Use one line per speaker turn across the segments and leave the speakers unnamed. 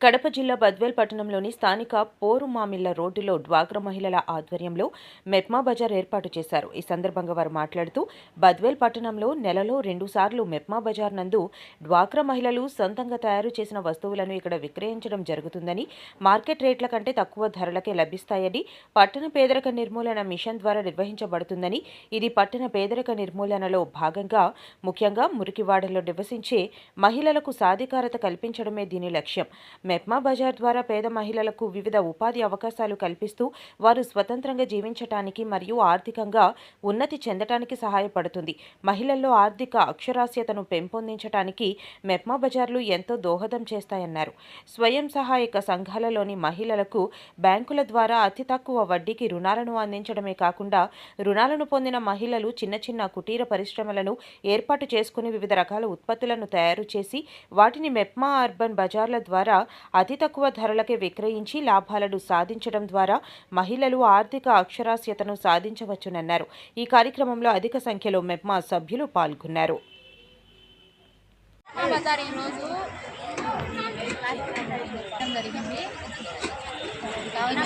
కడప జిల్లా బద్వేల్ పట్టణంలోని స్థానిక పోరుమామిళ్ళ రోడ్డులో డ్వాక్రా మహిళల ఆధ్వర్యంలో మెప్మా బజార్ ఏర్పాటు చేశారు. ఈ సందర్భంగా వారు మాట్లాడుతూ బద్వేల్ పట్టణంలో నెలలో రెండుసార్లు మెప్మా బజార్ నందు డ్వాక్రా మహిళలు సొంతంగా తయారు చేసిన వస్తువులను ఇక్కడ విక్రయించడం జరుగుతుందని మార్కెట్ రేట్ల కంటే తక్కువ ధరలకే లభిస్తాయని పట్టణ పేదరిక నిర్మూలన మిషన్ ద్వారా నిర్వహించబడుతుందని ఇది పట్టణ పేదరిక నిర్మూలనలో భాగంగా ముఖ్యంగా మురికివాడలో నివసించే మహిళలకు సాధికారత కల్పించడమే దీని లక్ష్యం. మెప్మా బజార్ ద్వారా పేద మహిళలకు వివిధ ఉపాధి అవకాశాలు కల్పిస్తూ వారు స్వతంత్రంగా జీవించటానికి మరియు ఆర్థికంగా ఉన్నతి చెందటానికి సహాయపడుతుంది. మహిళల్లో ఆర్థిక అక్షరాస్యతను పెంపొందించడానికి మెప్మా బజార్లు ఎంతో దోహదం చేస్తాయన్నారు. స్వయం సహాయక సంఘాలలోని మహిళలకు బ్యాంకుల ద్వారా అతి తక్కువ వడ్డీకి రుణాలను అందించడమే కాకుండా రుణాలను పొందిన మహిళలు చిన్న చిన్న కుటీర పరిశ్రమలను ఏర్పాటు చేసుకుని వివిధ రకాల ఉత్పత్తులను తయారు చేసి వాటిని మెప్మా అర్బన్ బజార్ల ద్వారా అతి తక్కువ ధరలకే విక్రయించి లాభాలను సాధించడం ద్వారా మహిళలు ఆర్థిక అక్షరాస్యతను సాధించవచ్చునన్నారు. ఈ కార్యక్రమంలో అధిక సంఖ్యలో మెప్మా సభ్యులు పాల్గొన్నారు.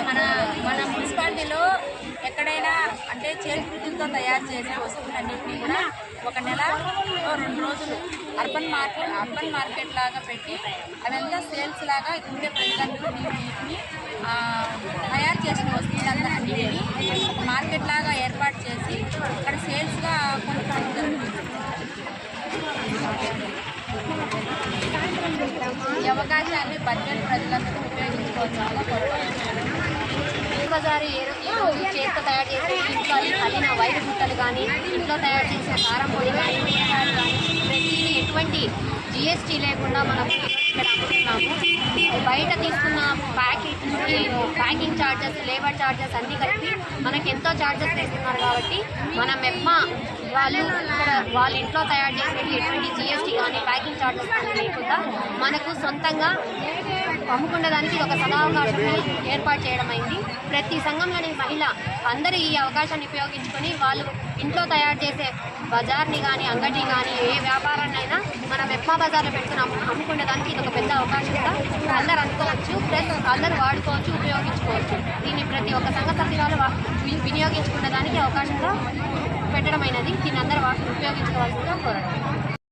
మన మన మున్సిపాలిటీలో ఎక్కడైనా అంటే చేతివృత్తులతో తయారు చేసిన వస్తువులన్నింటినీ కూడా ఒక నెల రెండు రోజులు అర్బన్ మార్కెట్ అర్బన్ మార్కెట్ లాగా పెట్టి అదంతా సేల్స్ లాగా ఉండే ప్రజలందరూ వీటిని తయారు చేసిన వస్తువులన్నింటినీ ఒక మార్కెట్ లాగా ఏర్పాటు చేసి అక్కడ సేల్స్గా కొనుక్కోవడం జరుగుతుంది. ఈ అవకాశాన్ని బడ్జెట్ ప్రజలందరూ ఉపయోగించుకోవాల్సిందిగా కోరుకుంటున్నాను.
ఈరోజు చేతితో తయారు చేసే ఇంట్లో కలిగిన వైరు గుట్టలు కానీ ఇంట్లో తయారు చేసే కారం పొడి కానీ కానీ ఎటువంటి జిఎస్టీ లేకుండా మనం ఇక్కడ అమ్ముతున్నాము బయట తీసుకున్న packet packing charges labour charges అన్నీ కలిపి మనకి ఎంతో ఛార్జెస్ వేస్తున్నారు కాబట్టి మన మెమ్మ వాళ్ళు ఇక్కడ వాళ్ళ ఇంట్లో తయారు చేసేది ఎటువంటి జిఎస్టీ కానీ ప్యాకింగ్ ఛార్జెస్ కానీ లేకుండా మనకు సొంతంగా అమ్ముకునేదానికి ఒక సదావకాశాన్ని ఏర్పాటు చేయడం అయింది. ప్రతి సంఘంలోని మహిళ అందరూ ఈ అవకాశాన్ని ఉపయోగించుకొని వాళ్ళు ఇంట్లో తయారు చేసే బజార్ని కానీ అంగటి కానీ ఏ వ్యాపారాన్ని అయినా మన మెప్మా బజార్లో పెట్టుకుని అమ్ము ఇది ఒక పెద్ద అవకాశంగా అందరు అనుకోవచ్చు ప్లస్ అందరూ వాడుకోవచ్చు ఉపయోగించుకోవచ్చు. దీన్ని ప్రతి ఒక్క సంఘ సభ్యురాలు వినియోగించుకునే దానికి అవకాశంగా పెట్టడమైనది. దీన్ని అందరూ ఉపయోగించుకోవాల్సిందిగా కోరడం.